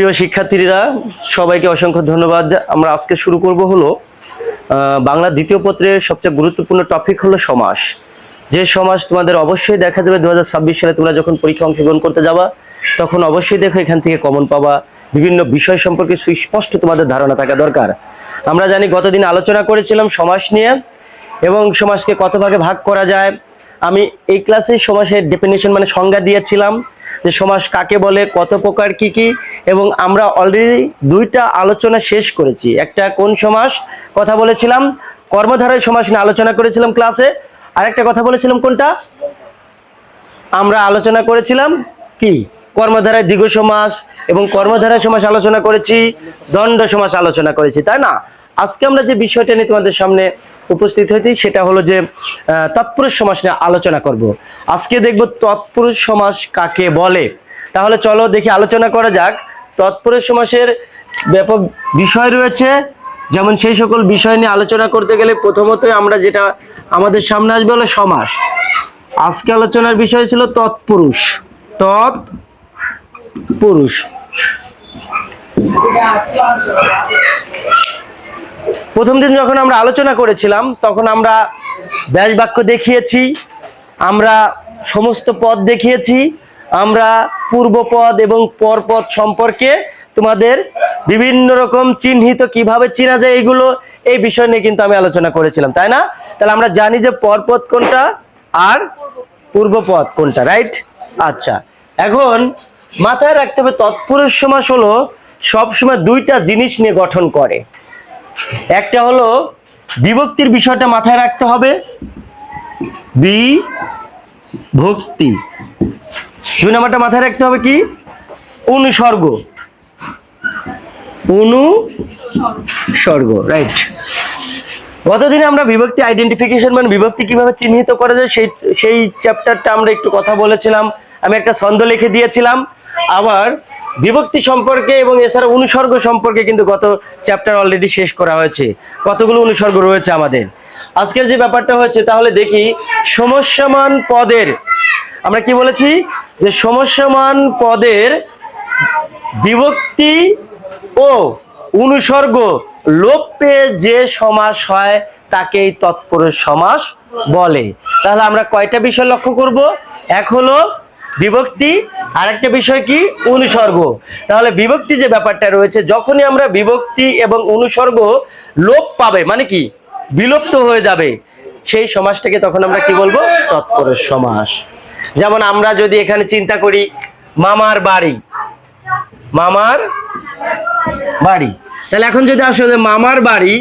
প্রিয় শিক্ষার্থীরা, সবাইকে অসংখ্য ধন্যবাদ। আমরা আজকে শুরু করব হলো বাংলা দ্বিতীয় পত্রের সবচেয়ে গুরুত্বপূর্ণ টপিক হলো সমাস। যে সমাস তোমাদের অবশ্যই দেখা যাবে দু হাজার ছাব্বিশ সালে তোমরা যখন পরীক্ষা অংশগ্রহণ করতে যাবা, তখন অবশ্যই দেখো এখান থেকে কমন পাবা। বিভিন্ন বিষয় সম্পর্কে সুস্পষ্ট তোমাদের ধারণা থাকা দরকার। আমরা জানি গতদিন আলোচনা করেছিলাম সমাস নিয়ে, এবং সমাজকে কত ভাগে ভাগ করা যায়। আমি এই ক্লাসে সমাসের ডেফিনেশন মানে সংজ্ঞা দিয়েছিলাম। যে সমাজ কাকে বলে, কত প্রকার কি কি, এবং আমরা অলরেডি দুইটা আলোচনা শেষ করেছি। একটা কোন সমাস? কথা বলেছিলাম, কর্মধারয় সমাস নিয়ে আলোচনা করেছিলাম ক্লাসে আরেকটা কথা বলেছিলাম কোনটা? আমরা আলোচনা করেছিলাম কি? কর্মধারায় দীর্ঘ সমাস এবং কর্মধারায় সমাস আলোচনা করেছি, দণ্ড সমাস আলোচনা করেছি, তাই না? আজকে আমরা যে বিষয়টা নিয়ে তোমাদের সামনে উপস্থিত হয়েছি, সেটা হলো যে তৎপুরুষ সমাস নিয়ে আলোচনা করব। আজকে দেখব তৎপুরুষ সমাস কাকে বলে। তাহলে চলো দেখি আলোচনা করা যাক। তৎপুরুষ সমাসের ব্যাপক বিষয় রয়েছে। যেমন সেই সকল বিষয় নিয়ে আলোচনা করতে গেলে প্রথমত আমরা যেটা আমাদের সামনে আসবে হলো সমাস। আজকে আলোচনার বিষয় ছিল তৎপুরুষ। তৎ পুরুষ প্রথম দিন যখন আমরা আলোচনা করেছিলাম, তখন আমরা ব্যাস বাক্য দেখিয়েছি, আমরা সমস্ত পদ দেখিয়েছি, আমরা পূর্ব পদ এবং পরপদ সম্পর্কে তোমাদের বিভিন্ন রকম চিহ্নিত কীভাবে চেনা যায় এগুলো, এই বিষয় নিয়ে কিন্তু আমি আলোচনা করেছিলাম, তাই না? তাহলে আমরা জানি যে পরপদ কোনটা আর পূর্বপদ কোনটা, রাইট? আচ্ছা এখন মাথায় রাখতে হবে তৎপুরুষ সমাস হলো সবসময় দুইটা জিনিস নিয়ে গঠন করে। একটা হলো বিভক্তির বিষয়টা মাথায় রাখতে হবে। বি, ভক্তি। দুই নাম্বারটা মাথায় রাখতে হবে কি? অনুসর্গ। অনুসর্গ রাইট গতদিনে আমরা বিভক্তি আইডেন্টিফিকেশন মানে বিভক্তি কীভাবে চিহ্নিত করা যায় সেই সেই চ্যাপ্টারটা আমরা একটু কথা বলেছিলাম। আমি একটা ছন্দ লিখে দিয়েছিলাম। আবার বিভক্তি সম্পর্কে এবং এছাড়া অনুসর্গ সম্পর্কে কিন্তু গত চ্যাপ্টার অলরেডি শেষ করা হয়েছে। কতগুলো অনুসর্গ রয়েছে আমাদের? আজকের যে ব্যাপারটা হয়েছে, তাহলে দেখি, সমস্যামান পদের, আমরা কি বলেছি? যে সমস্যামান পদের বিভক্তি ও অনুসর্গ লোপ পেয়ে যে সমাস হয়, তাকেই তৎপুরুষ সমাস বলে। তাহলে আমরা কয়টা বিষয় লক্ষ্য করব? এক হলো বিভক্তি, আরেকটা বিষয় কি? অনুসর্গ। তাহলে বিভক্তি যে ব্যাপারটা রয়েছে, যখনই আমরা বিভক্তি এবং অনুসর্গ লোপ পাবে মানে কি? বিলুপ্ত হয়ে যাবে, সেই সমাজটাকে তখন আমরা কি বলব? তৎপুরুষ সমাস যেমন আমরা যদি এখানে চিন্তা করি, মামার বাড়ি। মামার বাড়ি। তাহলে এখন যদি আসলে মামার বাড়ি,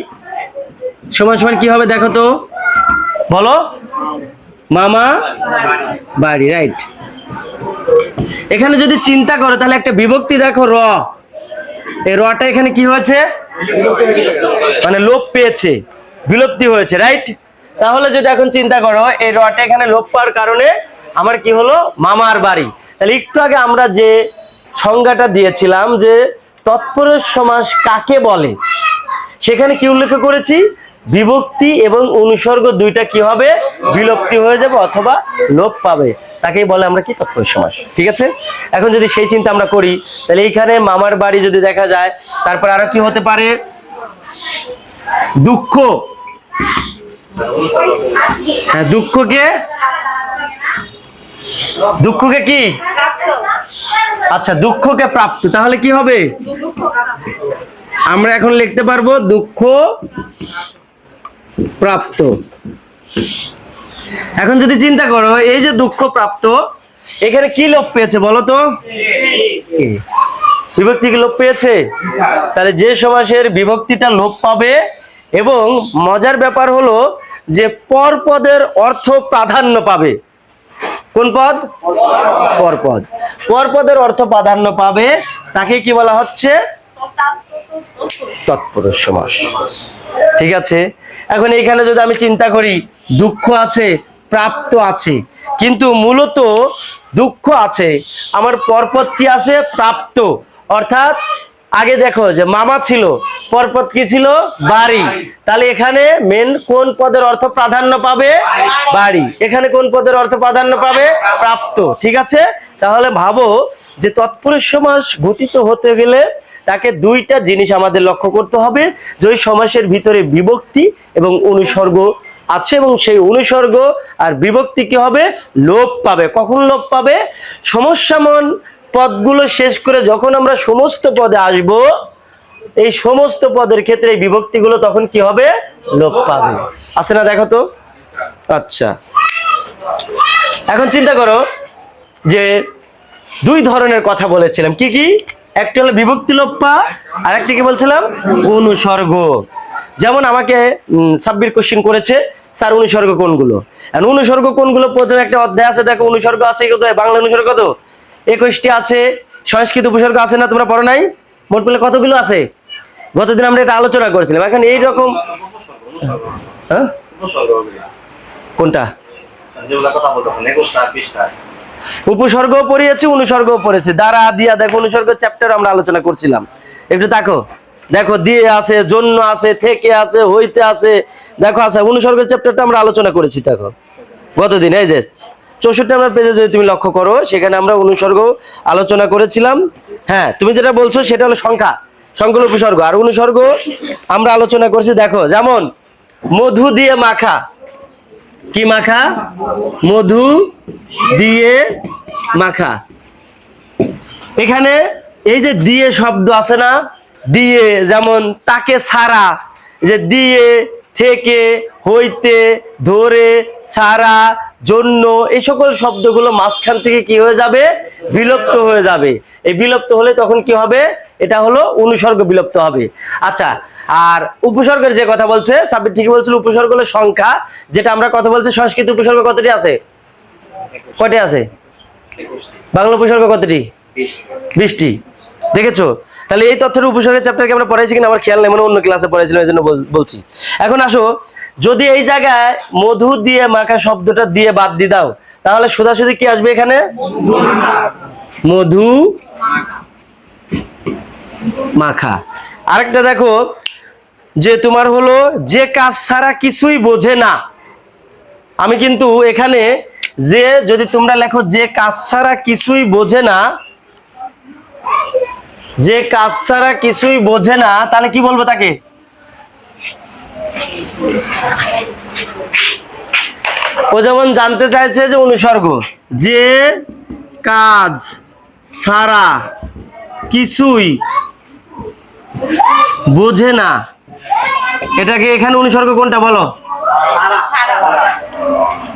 সমান সমান কি হবে দেখো তো? বলো। মামা বাড়ি রাইট এখানে যদি চিন্তা করো, তাহলে একটা বিভক্তি দেখো র। এই রটা এখানে কি হয়েছে? মানে লোপ পেয়েছে, বিলুপ্তি হয়েছে রাইট তাহলে যদি এখন চিন্তা করো, এই রটা এখানে লোপ পাওয়ার কারণে আমার কি হলো? মামার বাড়ি। তাহলে একটু আগে আমরা যে সংজ্ঞাটা দিয়েছিলাম যে তৎপরের সমাস কাকে বলে, সেখানে কি উল্লেখ করেছি? বিভক্তি এবং অনুসর্গ দুইটা কি হবে? বিলুপ্তি হয়ে যাবে অথবা লোপ পাবে। তাকেই বলে আমরা কি? তৎপর সমাস। ঠিক আছে? এখন যদি সেই চিন্তা আমরা করি, তাহলে এইখানে মামার বাড়ি যদি দেখা যায়, তারপর আরও কি হতে পারে? দুঃখ। হ্যাঁ দুঃখকে? দুঃখকে কি? আচ্ছা দুঃখকে প্রাপ্ত। তাহলে কি হবে? আমরা এখন লিখতে পারব দুঃখ প্রাপ্ত। এখন যদি চিন্তা করো, এই যে দুঃখ প্রাপ্ত, এখানে কি লোপ পেয়েছে বলো তো? বিভক্তি কি লোপ পেয়েছে? তাহলে যে সমাসের বিভক্তিটা লোপ পাবে এবং মজার ব্যাপার হলো যে পর পদের অর্থ প্রাধান্য পাবে। কোন পদ? পরপদ পরপদের অর্থ প্রাধান্য পাবে। তাকে কি বলা হচ্ছে? তৎপুরুষ সমাস। ঠিক আছে? এখন এইখানে যদি আমি চিন্তা করি, দুঃখ আছে, প্রাপ্ত আছে, কিন্তু মূলত দুঃখ আছে, আমার পরপদ কি আছে? প্রাপ্ত। অর্থাৎ, আগে দেখো যে মামা ছিল, পরপর কি ছিল? বাড়ি। তাহলে এখানে মেন কোন পদের অর্থ প্রাধান্য পাবে? বাড়ি। এখানে কোন পদের অর্থ প্রাধান্য পাবে? প্রাপ্ত। ঠিক আছে? তাহলে ভাবো যে তৎপুরুষ সমাস গঠিত হতে গেলে তাকে দুইটা জিনিস আমাদের লক্ষ্য করতে হবে। যে সমাসের ভিতরে বিভক্তি এবং অনুসর্গ আছে এবং সেই অনুসর্গ আর বিভক্তি কি হবে? লোপ পাবে। কখন লোপ পাবে? সমস্যামন পদগুলো শেষ করে যখন আমরা সমস্ত পদে আসব, এই সমস্ত পদের ক্ষেত্রে এই বিভক্তিগুলো তখন কি হবে? লোপ পাবে। আছে না দেখো তো? আচ্ছা। এখন চিন্তা করো যে দুই ধরনের কথা বলেছিলাম। কি কি? একটা হলো বিভক্তি লোপ্পা আর একটা কি বলছিলাম? অনুসর্গ। যেমন আমাকে সাব্বির কোশ্চিন করেছে, স্যার অনুসর্গ কোনগুলো? অনুসর্গ কোনগুলো? প্রথমে একটা অধ্যায় আছে, দেখো অনুসর্গ আছে কত বাংলা অনুসর্গ কত? একুশটি আছে, সংস্কৃত উপসর্গ আছে না তোমরা পড়ো নাই? মোট পেলে কতগুলো আছে? গতদিন আমরা এটা আলোচনা করেছিলাম। এখন এই রকম হ্যাঁ? কোনটা? উপসর্গ পড়িয়েছি অনুসর্গ পড়েছি। দ্বারা দিয়া, দেখো অনুসর্গ চ্যাপ্টার আমরা আলোচনা করছিলাম। একটু দেখো দেখো, দিয়ে আছে, জন্য আছে, থেকে আছে, হইতে আছে। দেখো, আছে অনুসর্গ চ্যাপ্টারটা আমরা আলোচনা করেছি, দেখো। গতদিন, এই যে, চৌষট্টি নম্বর পেজে যদি তুমি লক্ষ্য করো, সেখানে আমরা অনুসর্গ আলোচনা করেছিলাম। হ্যাঁ তুমি যেটা বলছো, সেটা হলো সংখ্যা সংখ্যা উপসর্গ। আর অনুসর্গ আমরা আলোচনা করছি, দেখো, যেমন, মধু দিয়ে মাখা। কি মাখা? মধু দিয়ে মাখা। এখানে এই যে দিয়ে শব্দ আছে না, দিয়ে, যেমন তাকে ছাড়া, যে দিয়ে থেকে হইতে ধরে ছাড়া জন্য এই সকল শব্দগুলো মাঝখান থেকে কি হয়ে যাবে? বিলুপ্ত হয়ে যাবে। এই বিলুপ্ত হলে তখন কি হবে? এটা হলো অনুসর্গ বিলুপ্ত হবে। আচ্ছা আর উপসর্গের যে কথা বলছে সাবির ঠিকই বলছিল উপসর্গ হলো সংখ্যা যেটা আমরা কথা বলছি সংস্কৃত উপসর্গ কতটি আছে? কয়টি আছে? বাংলা উপসর্গ কতটি? বিশটা। বৃষ্টি দেখেছ? তাহলে এই তথ্যের উপসর্গের চ্যাপ্টারকে আমরা পড়াইছি কিনা আমার খেয়াল নেই মানে অন্য ক্লাসে পড়াইছিলাম এই জন্য বলছি। এখন আসো, যদি এই জায়গায় মধু দিয়ে মাখা শব্দটা দিয়ে বাদ দিয়ে দাও, তাহলে সোজাসুজি কি আসবে এখানে? মধু মাখা। আরেকটা দেখো, যে তোমার হলো, যে কাজ ছাড়া কিছুই বোঝে না। আমি কিন্তু এখানে যে, যদি তোমরা লেখো যে কাজ ছাড়া কিছুই বোঝে না যে কাজ ছাড়া কিছুই বোঝে না, তাহলে কি বলব তাকে? ও যেমন জানতে চাইছে যে অনুসর্গ, যে কাজ ছাড়া কিছুই বোঝে না, এটাকে এখানে অনুসর্গ কোনটা বলো?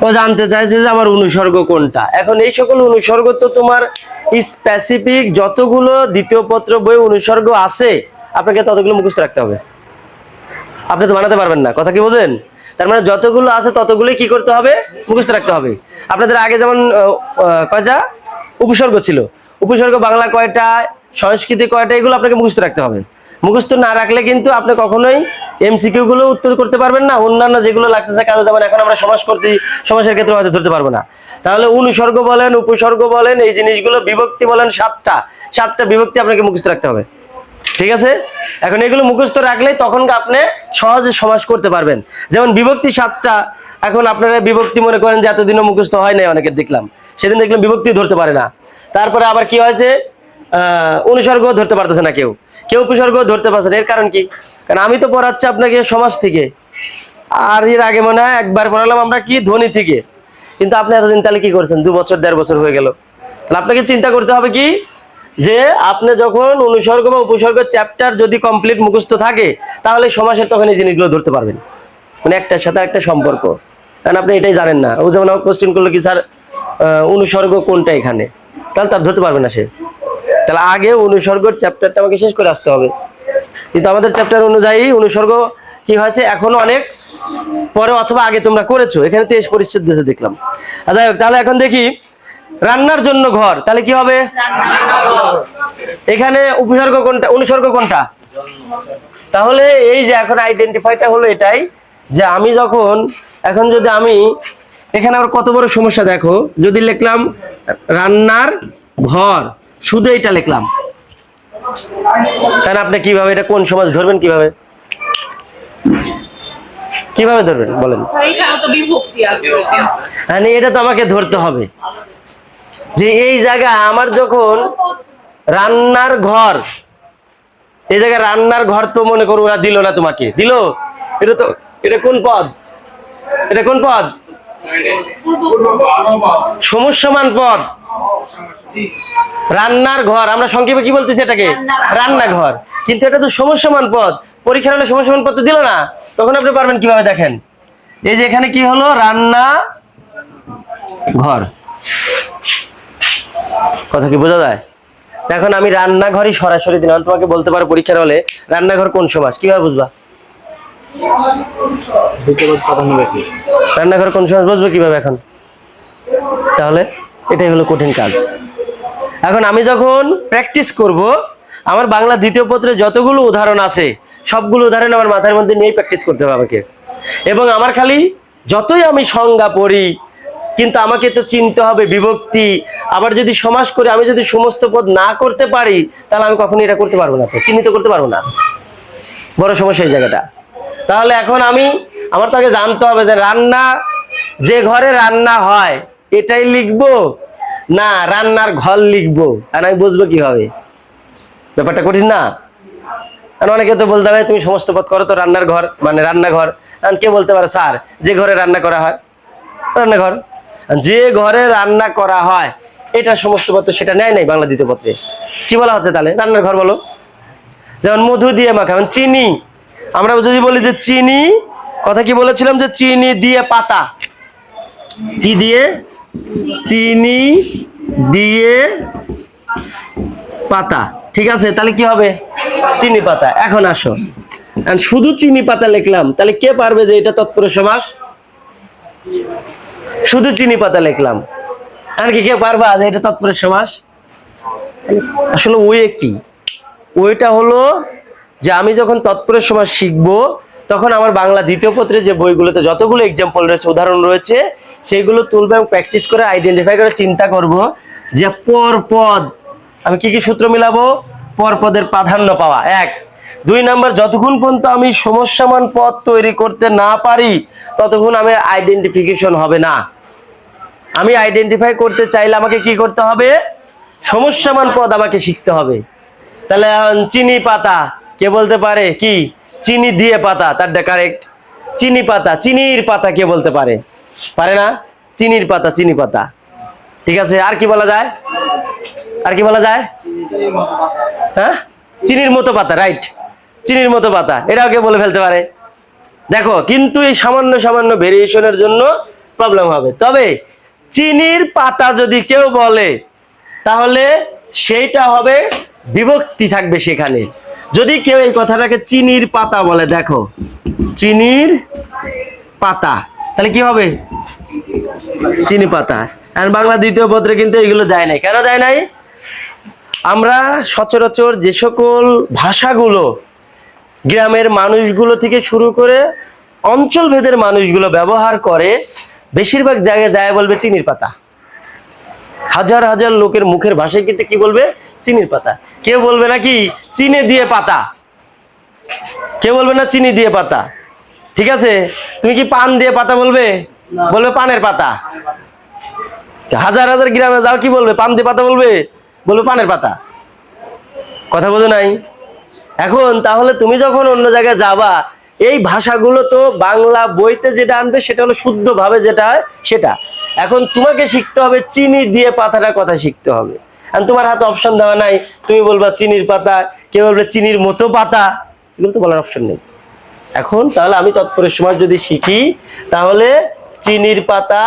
ও জানতে চাইছে যে আমার অনুসর্গ কোনটা। এখন এই সকল অনুসর্গ তো তোমার স্পেসিফিক যতগুলো দ্বিতীয় পত্র বই অনুসর্গ আছে, আপনাকে ততগুলো মুখস্থ রাখতে হবে। আপনি তো বানাতে পারবেন না, কথা কি বোঝেন? তার মানে যতগুলো আছে ততগুলোই কি করতে হবে? মুখস্থ রাখতে হবে। আপনাদের আগে যেমন কয়টা? উপসর্গ ছিল। উপসর্গ বাংলা কয়টা, সংস্কৃতি কয়টা, এগুলো আপনাকে মুখস্থ রাখতে হবে। মুখস্থ না রাখলে কিন্তু আপনি কখনোই এমসিকিউ গুলো উত্তর করতে পারবেন না, অন্যান্য যেগুলো লাগতেছে কাজে যেমন এখন আমরা সমাজ করতে, সমাজের ক্ষেত্রে হয়তো ধরতে পারব না। তাহলে অনুসর্গ বলেন, উপসর্গ বলেন, এই জিনিসগুলো বিভক্তি বলেন সাতটা। সাতটা বিভক্তি আপনাকে মুখস্থ রাখতে হবে। ঠিক আছে? এখন এগুলো মুখস্থ রাখলে তখন আপনি সহজে সমাজ করতে পারবেন। যেমন বিভক্তি সাতটা, এখন আপনারা বিভক্তি মনে করেন যে এতদিনও মুখস্থ হয় নাই অনেকের দেখলাম। সেদিন দেখলাম বিভক্তি ধরতে পারে না। তারপরে আবার কি হয়েছে? অনুসর্গ ধরতে পারতেছে না কেউ। কেউ উপসর্গ ধরতে পারছে না। এর কারণ কি? কারণ আমি তো পড়াচ্ছি আপনাকে সমাজ থেকে। আর এর আগে মনে হয় একবার পড়ালাম আমরা কি? ধ্বনি থেকে। কিন্তু আপনি এতদিন তাহলে কি করছেন? দু বছর, দেড় বছর হয়ে গেল। তাহলে আপনাকে চিন্তা করতে হবে কি? যে আপনি যখন অনুসর্গ বা উপসর্গ চ্যাপ্টার যদি কমপ্লিট মুখস্থ থাকে, তাহলে সমাসের তখন এই জিনিসগুলো ধরতে পারবেন। মানে একটার সাথে একটা সম্পর্ক। কারণ আপনি এটাই জানেন না। ও যেমন আমার কোশ্চেন করল কি, স্যার অনুসর্গ কোনটা এখানে? তাহলে তার ধরতে পারবে না সে। তাহলে আগে অনুসর্গের চ্যাপ্টারটা আমাকে শেষ করে আসতে হবে। কিন্তু আমাদের চ্যাপ্টার অনুযায়ী অনুসর্গ কি হয়েছে? এখনও অনেক পরে অথবা আগে তোমরা করেছ। এখানে তেইশ পরিচ্ছেদ দেশে দেখলাম। যাই হোক, তাহলে এখন দেখি রান্নার জন্য ঘর তাহলে কি হবে? এখানে উপসর্গ কোনটা অনুসর্গ কোনটা? তাহলে এই যে এখন আইডেন্টিফাইটা হলো এটাই যে আমি যখন এখন যদি আমি এখানে আবার কত বড় সমস্যা দেখো যদি লিখলাম রান্নার ঘর শুধু এটা লিখলাম। কারণ আপনি কীভাবে এটা কোন সমাজ ধরবেন কীভাবে? কীভাবে ধরবেন? বলেন। মানে এটা তো আমাকে ধরতে হবে। যে এই জায়গা আমার যখন রান্নার ঘর, এই জায়গায় রান্নার ঘর তো মনে করো ওরা দিল না তোমাকে। দিল? এটা তো, এটা কোন পদ? এটা কোন পদ? সমস্যমান পদ। রান্নার ঘর, আমরা সংক্ষেপে কি বলতেছি এটাকে? রান্নাঘর। কিন্তু এটা তো সমস্যমান পদ। পরীক্ষার হলে সময় তো দিল না, তখন আপনি পারবেন কীভাবে দেখেন? এই যে এখানে কি হলো? রান্না ঘর। কথা কি বোঝা যায়? এখন আমি রান্নাঘরই সরাসরি দিলাম তোমাকে বলতে পারো পরীক্ষার হলে রান্নাঘর কোন সমাজ, কীভাবে বুঝবা? রান্নাঘর কোন সমাজ বুঝব কীভাবে এখন? তাহলে এটাই হলো কঠিন কাজ। এখন আমি যখন প্র্যাকটিস করব, আমার বাংলা দ্বিতীয় পত্রে যতগুলো উদাহরণ আছে সবগুলো উদাহরণ আমার মাথার মধ্যে নিয়েই প্র্যাকটিস করতে হবে আমাকে। এবং আমার খালি যতই আমি সংজ্ঞা পড়ি, কিন্তু আমাকে তো চিনতে হবে বিভক্তি। আবার যদি সমাস করে, আমি যদি সমস্ত পদ না করতে পারি, তাহলে আমি কখনো এটা করতে পারব না চিহ্নিত করতে পারব না। বড় সমস্যা এই জায়গাটা। তাহলে এখন আমি, আমার তাকে জানতে হবে যে রান্না, যে ঘরে রান্না হয়, এটাই লিখব না রান্নার ঘর লিখব? আর আমি বুঝব কীভাবে? ব্যাপারটা কঠিন না? অনেকে তো বলতে হবে তুমি সমস্ত পথ করো তো রান্নার ঘর মানে রান্নাঘর। কে বলতে পারে, স্যার, যে ঘরে রান্না করা হয়, রান্নাঘর। যে ঘরে রান্না করা হয়, এটা সমস্ত পত্র সেটা নেয় নাই বাংলা দ্বিতীয় পত্রে। কি বলা হচ্ছে তাহলে? রান্নার ঘর বলো। যেমন মধু দিয়ে মাখা চিনি। আমরা যদি বলি যে চিনি, কথা কি বলেছিলাম যে চিনি দিয়ে পাতা? কি দিয়ে? চিনি দিয়ে পাতা। ঠিক আছে, তাহলে কি হবে? চিনি পাতা। এখন আসো। শুধু চিনি পাতা লিখলাম। তাহলে কে পারবে যে এটা তৎপর সমাস? শুধু চিনি পাতা লিখলাম। আর কি কে পারবা যে এটা তৎপর সমাস? আসলে ওয়ে কি ওইটা হলো যে আমি যখন তৎপরের সময় শিখব, তখন আমার বাংলা দ্বিতীয় পত্রে যে বইগুলোতে যতগুলো এক্সাম্পল রয়েছে, উদাহরণ রয়েছে, সেইগুলো তুলবে এবং প্র্যাকটিস করে আইডেন্টিফাই করে চিন্তা করব যে পর পদ আমি কি কি সূত্র মিলাবো? পর পদের প্রাধান্য পাওয়া। এক, দুই নাম্বার, যতক্ষণ পর্যন্ত আমি সমস্যামান পদ তৈরি করতে না পারি, ততক্ষণ আমি আইডেন্টিফিকেশন হবে না। আমি আইডেন্টিফাই করতে চাইলে আমাকে কি করতে হবে? সমস্যামান পদ আমাকে শিখতে হবে। তাহলে চিনি পাতা, কে বলতে পারে? কি? চিনি দিয়ে পাতা তারটা কারেক্ট চিনি পাতা, চিনির পাতা কে বলতে পারে? পারে না? চিনির পাতা, চিনি পাতা। ঠিক আছে, আর কি বলা যায়? আর কি বলা যায়? হ্যাঁ? চিনির মতো পাতা রাইট চিনির মতো পাতা, এটাও কে বলে ফেলতে পারে। দেখো, কিন্তু এই সামান্য সামান্য ভেরিয়েশনের জন্য প্রবলেম হবে। তবে চিনির পাতা যদি কেউ বলে, তাহলে সেইটা হবে বিভক্তি থাকবে সেখানে। যদি কেউ এই কথাটাকে চিনির পাতা বলে, দেখো, চিনির পাতা, তাহলে কি হবে? চিনি পাতা। আর বাংলা দ্বিতীয় পত্রে কিন্তু এগুলো দেয় নাই। কেন দেয় নাই? আমরা সচরাচর যে সকল ভাষাগুলো গ্রামের মানুষগুলো থেকে শুরু করে অঞ্চল ভেদের মানুষগুলো ব্যবহার করে বেশিরভাগ জায়গায় যায় বলবে চিনির পাতা। হাজার হাজার লোকের মুখের ভাষায় কিন্তু কি বলবে? চিনির পাতা। কেউ বলবে নাকি চিনি দিয়ে পাতা। কেউ বলবে না চিনি দিয়ে পাতা। ঠিক আছে? তুমি কি পান দিয়ে পাতা বলবে? বলবে পানের পাতা। হাজার হাজার গ্রামে যাও কি বলবে? পান দিয়ে পাতা বলবে? বলবে পানের পাতা। কথা বোঝো নাই? এখন তাহলে তুমি যখন অন্য জায়গায় যাবা, এই ভাষাগুলো তো বাংলা বইতে যেটা আনবে সেটা হলো শুদ্ধ ভাবে যেটা হয় সেটা। এখন তোমাকে শিখতে হবে চিনি দিয়ে পাতাটার কথা শিখতে হবে। আর তোমার হাতে অপশন দেওয়া নাই, তুমি বলবা চিনির পাতা, কেউ বলবে চিনির মতো পাতা। এগুলো তো বলার অপশন নেই। এখন তাহলে আমি তৎপরের সময় যদি শিখি, তাহলে চিনির পাতা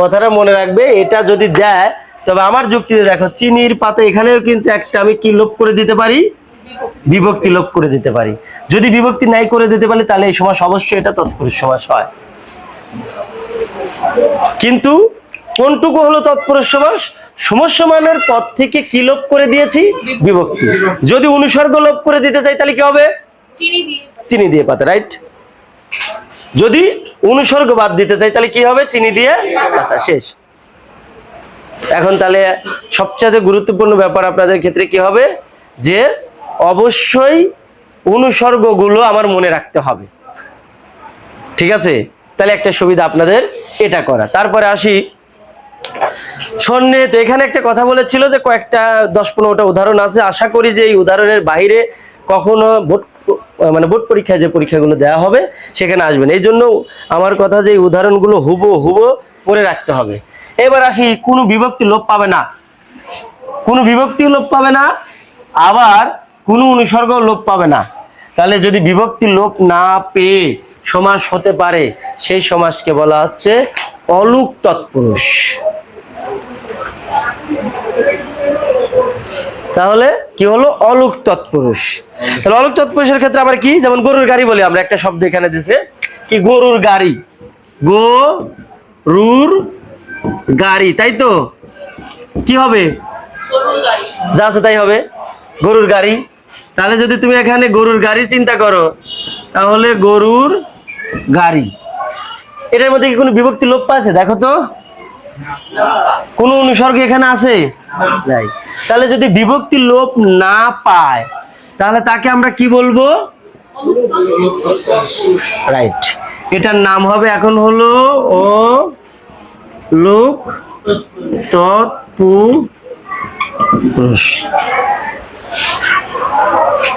কথাটা মনে রাখবে, এটা যদি দেয় তবে আমার যুক্তিতে দেখো চিনির পাতা এখানেও কিন্তু একটা আমি কি লোপ করে দিতে পারি? বিভক্তি লোপ করে দিতে পারি। যদি বিভক্তি নাই করে দিতে পারি তাহলে এই সমাস অবশ্যই এটা তৎপুরুষ সমাস হয়। কিন্তু কোনটুকু হলো তৎপুরুষ সমাস? সমস্যমানের পদ থেকে কি লোপ করে দিয়েছি? বিভক্তি। যদি অনুসর্গ লোপ করে দিতে চাই তাহলে কি হবে? চিনি দিয়ে চিনি দিয়ে পাতা রাইট যদি অনুসর্গ বাদ দিতে চাই তাহলে কি হবে? চিনি দিয়ে পাতা শেষ। এখন তাহলে সবচেয়ে গুরুত্বপূর্ণ ব্যাপার আপনাদের ক্ষেত্রে কি হবে? যে অবশ্যই অনুসর্গগুলো আমার মনে রাখতে হবে। ঠিক আছে? তাহলে একটা সুবিধা আপনাদের এটা করা। তারপরে আসি। সন্ধ্যে তো এখানে একটা কথা বলেছিল যে কয়েকটা দশ পনেরোটা উদাহরণ আছে। আশা করি যে এই উদাহরণের বাইরে কখনো বোর্ড মানে বোর্ড পরীক্ষায় যে পরীক্ষাগুলো দেওয়া হবে, সেখানে আসবেন এই জন্য আমার কথা যে উদাহরণগুলো হুবো হুবো পরে রাখতে হবে। এবার আসি, কোনো বিভক্তি লোপ পাবে না। কোনো বিভক্তি লোপ পাবে না, আবার কোনো অনুসর্গ লোপ পাবে না। তাহলে যদি বিভক্তি লোপ না পেয়ে সমাস হতে পারে, সেই সমাসকে বলা হচ্ছে অলুক তৎপুরুষ। তাহলে কি হলো? অলুক তৎপুরুষ। তাহলে অলুক তৎপুরুষের ক্ষেত্রে আবার কি? যেমন গরুর গাড়ি বলি আমরা, একটা শব্দ এখানে দিছে। কি? গরুর গাড়ি। গো রুর গাড়ি তাই তো? কি হবে? যা আছে তাই হবে। গরুর গাড়ি। তাহলে যদি তুমি এখানে গরুর গাড়ি চিন্তা করো তাহলে গরুর গাড়ি। এটার মধ্যে কি কোনো বিভক্তি লোপ আছে? দেখো তো। কোনো অনুসর্গ এখানে আছে? নাই। তাহলে যদি বিভক্তি লোপ না পায় তাহলে তাকে আমরা কি বলব? রাইট এটার নাম হবে এখন হলো ও লোক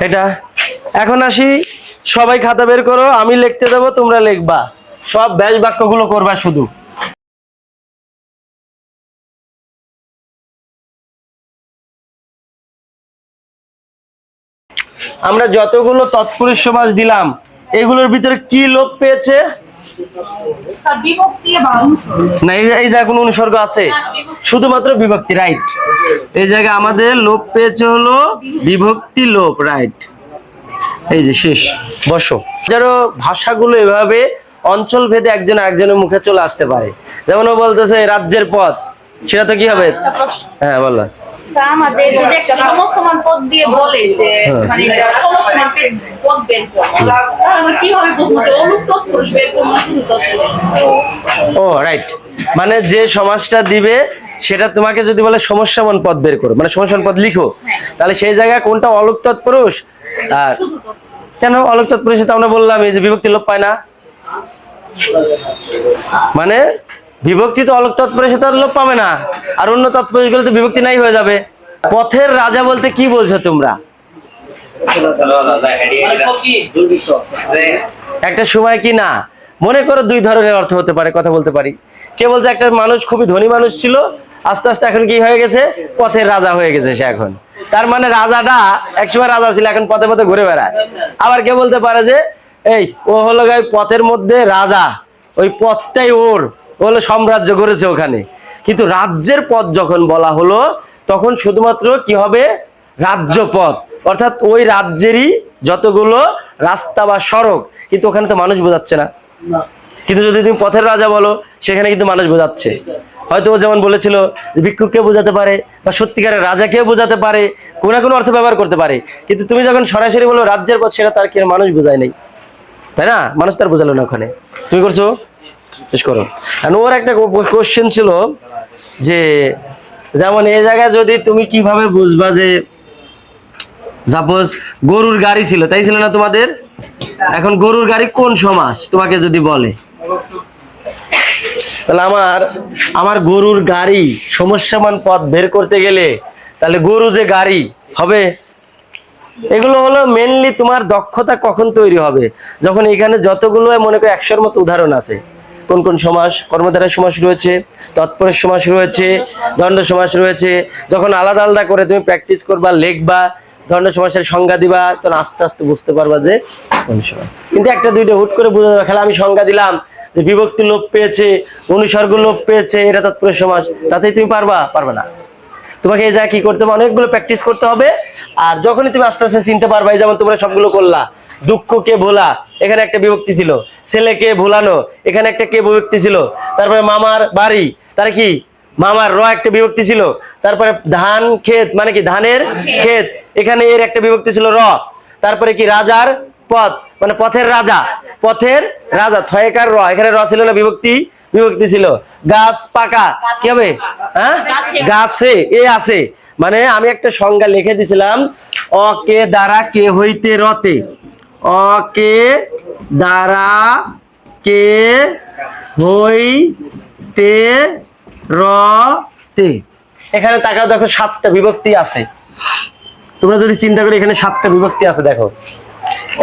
এটা। এখন আসি, সবাই খাতা বের করো, আমি লিখতে দেবো, তোমরা লিখবা। সব ব্যাস বাক্যগুলো করবা শুধু। আমরা যতগুলো তৎপুরুষ সমাজ দিলাম, এগুলোর ভিতরে কি লোপ পেয়েছে? না এই জায়গায় কোনো অনুসর্গ আছে। শুধুমাত্র বিভক্তি রাইট এই জায়গায় আমাদের লোপ পেয়েছে হলো বিভক্তি। লোপ রাইট এই যে শেষ বসো। যারো ভাষাগুলো এভাবে অঞ্চল ভেদে একজন একজনের মুখে চলে আসতে পারে। যেমন ও বলতেছে রাজ্যের পথ। সেটা তো কি হবে? হ্যাঁ বলো। স্যার, আমাদের যদি একটা সমস্তমান পদ দিয়ে বলে যে হ্যাঁ। মানে সমস্তমান পদ বের করব তাহলে কীভাবে বুঝব যে অনুক তৎপুরুষ বের করব শুধু ও রাইট মানে যে সমাজটা দিবে সেটা তোমাকে যদি বলে সমস্যাবান পদ বের করো মানে সমস্যাবান পদ লিখো তাহলে সেই জায়গায় কোনটা অলোক তৎপুরুষ আর কেন অলোক তৎপুরুষে তো আমরা বললাম এই যে বিভক্তি লোপ পায় না। মানে বিভক্তি তো অলোক তৎপুরুষে তো আর লোপ পাবে না। আর অন্য তৎপুরুষগুলো তো বিভক্তি নাই হয়ে যাবে। পথের রাজা বলতে কি বলছো তোমরা? একটা সময় কি না? মনে করো দুই ধরনের অর্থ হতে পারে, কথা বলতে পারি। কে বলছে একটা মানুষ খুবই ধনী মানুষ ছিল, আস্তে আস্তে এখন কি হয়ে গেছে? পথের রাজা হয়ে গেছে সে এখন। তার মানে রাজাটা একসময় রাজা ছিল, এখন পথে পথে ঘুরে বেড়ায়। আবার কে বলতে পারে যে, এই, ও হলো পথের মধ্যে রাজা। ওই পথটাই ওর। হলো সাম্রাজ্য করেছে ওখানে। কিন্তু রাজ্যের পথ যখন বলা হলো তখন শুধুমাত্র কি হবে? রাজ্য পথ অর্থাৎ ওই রাজ্যেরই যতগুলো রাস্তা বা সড়ক কিন্তু ওখানে তো মানুষ বোঝাচ্ছে না। কিন্তু যদি তুমি পথের রাজা বলো সেখানে কিন্তু মানুষ বোঝাচ্ছে। হয়তো ও যেমন বলেছিল যে ভিক্ষুককে বোঝাতে পারে বা সত্যিকারের রাজাকেও বোঝাতে পারে কোনো কোনো অর্থ ব্যবহার করতে পারে। কিন্তু তুমি যখন সরাসরি বলো রাজ্যের পথ সেটা তার কি মানুষ বোঝায় নাই। তাই না? মানুষ তার বোঝালো না ওখানে। তুমি করছ? শেষ করো। ওর একটা কোশ্চেন ছিল যে, যেমন এই জায়গায় যদি তুমি কীভাবে বুঝবা যে সাপোজ গরুর গাড়ি ছিল, তাই ছিল না তোমাদের? এখন গরুর গাড়ি কোন সমাস তোমাকে যদি বলে। তাহলে আমার আমার গরুর গাড়ি সমস্যামান পথ বের করতে গেলে, তাহলে গরু যে গাড়ি হবে, এগুলো হলো মেনলি তোমার দক্ষতা কখন তৈরি হবে? যখন এখানে যতগুলো মনে করো একশোর মতো উদাহরণ আছে। কোন কোন সমাস কর্মধারা সমাস রয়েছে, তৎপরের সমাস রয়েছে দণ্ড সমাস রয়েছে। যখন আলাদা আলাদা করে তুমি প্র্যাকটিস করবা, লেখবা দণ্ড সমাসের সংজ্ঞা দিবা, তখন আস্তে আস্তে বুঝতে পারবা যে কোন কিন্তু একটা দুইটা হুট করে বুঝে খেলা, আমি সংজ্ঞা দিলাম যে বিভক্তি লোপ পেয়েছে, অনুসর্গ লোপ পেয়েছে, এটা তৎপরের সমাস তাতেই তুমি পারবা? পারবে না। তোমাকে এই জায়গায় কি করতে হবে? অনেকগুলো প্র্যাকটিস করতে হবে। আর যখনই তুমি আস্তে আস্তে চিনতে পারবা যেমন তোমরা সবগুলো করলা, দুঃখকে ভোলা, এখানে একটা বিভক্তি ছিল। ছেলেকে ভোলানো, এখানে একটা কে বিভক্তি ছিল? তারপরে মামার বাড়ি, তার কি? মামার র একটা বিভক্তি ছিল? তারপরে ধান, ক্ষেত মানে কি? ধানের ক্ষেত, এখানে এর একটা বিভক্তি ছিল র। তারপরে কি? রাজার পথ মানে পথের রাজা পথের রাজা, থয়েকার র, এখানে র ছিল না বিভক্তি। বিভক্তি ছিল। গাছ পাকা। কি হবে? হ্যাঁ? গাছে। এ আছে। মানে আমি একটা সংজ্ঞা লিখে দিছিলাম অকে দ্বারা কে হইতে রতে। অকে দ্বারা কে হইতে রতে। এখানে তাকাও দেখো সাতটা বিভক্তি আছে। তোমরা যদি চিন্তা করো এখানে সাতটা বিভক্তি আছে দেখো।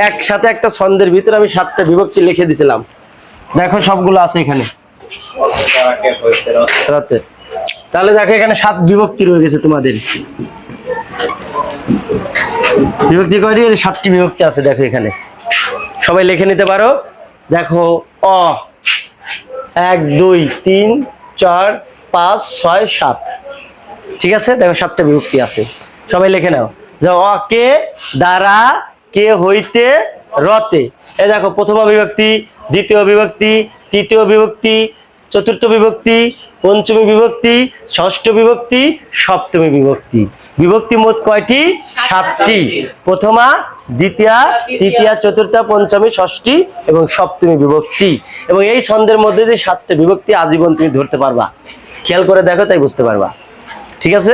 একসাথে একটা ছন্দের ভিতরে আমি সাতটা বিভক্তি লিখে দিছিলাম। দেখো সবগুলো আছে এখানে। তাহলে দেখো, এখানে সাত বিভক্তি রয়ে গেছে তোমাদের। বিভক্তি কয়টি সাতটি বিভক্তি আছে, দেখো এখানে। সবাই লিখে নিতে পারো। দেখো, অ, এক, দুই, তিন, চার, পাঁচ, ছয়, সাত। ঠিক আছে? দেখো, সাতটা বিভক্তি আছে। সবাই লিখে নাও। যে অ, কে, দ্বারা, কে হইতে, রতে। এ দেখো, প্রথম বিভক্তি দ্বিতীয় বিভক্তি, তৃতীয় বিভক্তি, চতুর্থ বিভক্তি, পঞ্চমী বিভক্তি, ষষ্ঠ বিভক্তি, সপ্তমী বিভক্তি। বিভক্তি মোট কয়টি? সাতটি। প্রথমা, দ্বিতীয়া, তৃতীয়া, চতুর্থা, পঞ্চমী, ষষ্ঠী এবং সপ্তমী বিভক্তি। এবং এই ছন্দের মধ্যে যে সাতটা বিভক্তি আজীবন তুমি ধরতে পারবা। খেয়াল করে দেখো, তাই বুঝতে পারবা। ঠিক আছে?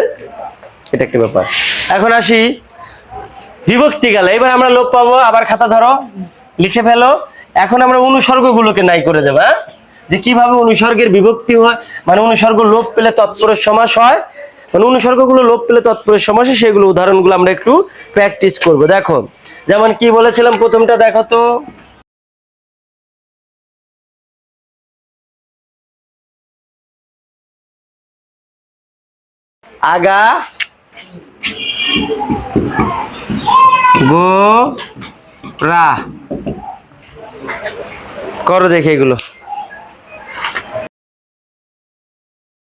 এটা একটা ব্যাপার। এখন আসি বিভক্তি গেলে এবার আমরা লোপ পাবো। আবার খাতা ধরো। লিখে ফেলো। এখন আমরা অনুসর্গগুলোকে নাই করে দেবো হ্যাঁ? যে কীভাবে অনুসর্গের বিভক্তি হয় মানে অনুসর্গ লোপ পেলে তৎপরের সমাস হয় মানে অনুসর্গগুলো লোপ পেলে তৎপরের সমাস হয়, সেগুলো উদাহরণগুলো আমরা একটু প্র্যাকটিস করব। দেখো, যেমন কি বলেছিলাম প্রথমটা, দেখো তো। আগা, গো রা করো দেখে এগুলো।